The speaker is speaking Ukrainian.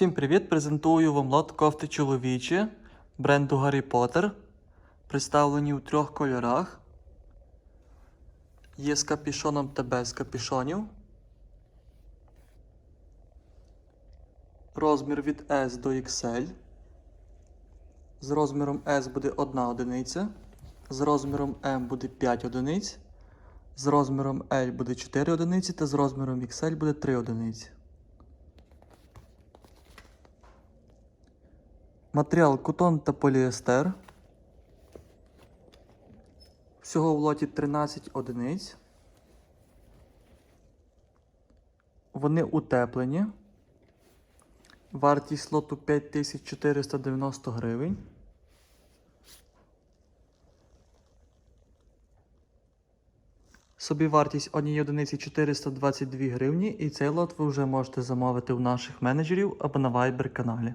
Всім привіт! Презентую вам лот кофти чоловічі бренду Harry Potter. Представлені у трьох кольорах. Є з капішоном та без капішонів. Розмір від S до XL. З розміром S буде 1 одиниця. З розміром M буде 5 одиниць. З розміром L буде 4 одиниці та з розміром XL буде 3 одиниці. Матеріал кутон та поліестер. Всього в лоті 13 одиниць. Вони утеплені. Вартість лоту 5490 гривень. Собівартість однієї одиниці 422 гривні, і цей лот ви вже можете замовити у наших менеджерів або на Viber каналі.